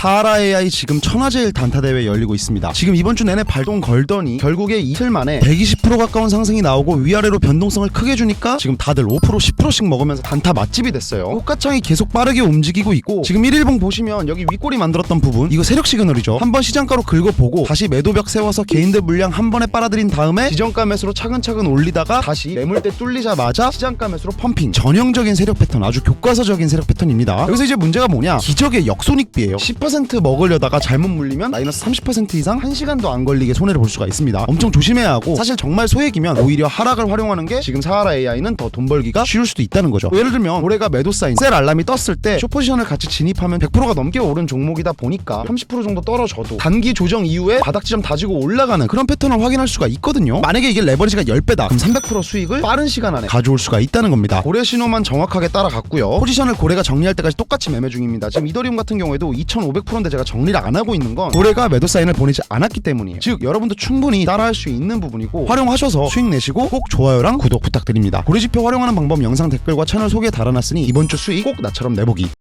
타라 AI 지금 천하제일 단타 대회 열리고 있습니다. 지금 이번 주 내내 발동 걸더니 결국에 이틀 만에 120% 가까운 상승이 나오고 위아래로 변동성을 크게 주니까 지금 다들 5% 10%씩 먹으면서 단타 맛집이 됐어요. 호가창이 계속 빠르게 움직이고 있고 지금 1일봉 보시면 여기 윗꼬리 만들었던 부분 이거 세력 시그널이죠. 한번 시장가로 긁어보고 다시 매도벽 세워서 개인들 물량 한 번에 빨아들인 다음에 지정가 매수로 차근차근 올리다가 다시 매물대 뚫리자마자 시장가 매수로 펌핑 전형적인 세력 패턴 아주 교과서적인 세력 패턴입니다. 여기서 이제 문제가 뭐냐 기적의 역손익비예요. 10% 먹으려다가 잘못 물리면 마이너스 30% 이상 1시간도 안 걸리게 손해를 볼 수가 있습니다. 엄청 조심해야 하고 사실 정말 소액이면 오히려 하락을 활용하는 게 지금 사하라 AI는 더 돈 벌기가 쉬울 수도 있다는 거죠. 예를 들면 올해가 매도 사인 셀 알람이 떴을 때 쇼포지션을 같이 진입하면 100%가 넘게 오른 종목이다 보니까 30% 정도 떨어져도 단기 조정 이후에 바닥 지점 다지고 올라가는 그런 패턴을 확인할 수가 있거든요. 만약에 이게 레버리지가 10배다. 그럼 300% 수익을 빠른 시간 안에 가져올 수가 있다는 겁니다. 고래 신호만 정확하게 따라갔고요. 포지션을 고래가 정리할 때까지 똑같이 매매 중입니다. 지금 이더리움 같은 경우에도 2,500% 인데 제가 정리를 안 하고 있는 건 고래가 매도 사인을 보내지 않았기 때문이에요. 즉 여러분도 충분히 따라할 수 있는 부분이고 활용하셔서 수익 내시고 꼭 좋아요랑 구독 부탁드립니다. 고래지표 활용하는 방법 영상 댓글과 채널 소개에 달아놨으니 이번 주 수익 꼭 나처럼 내보기.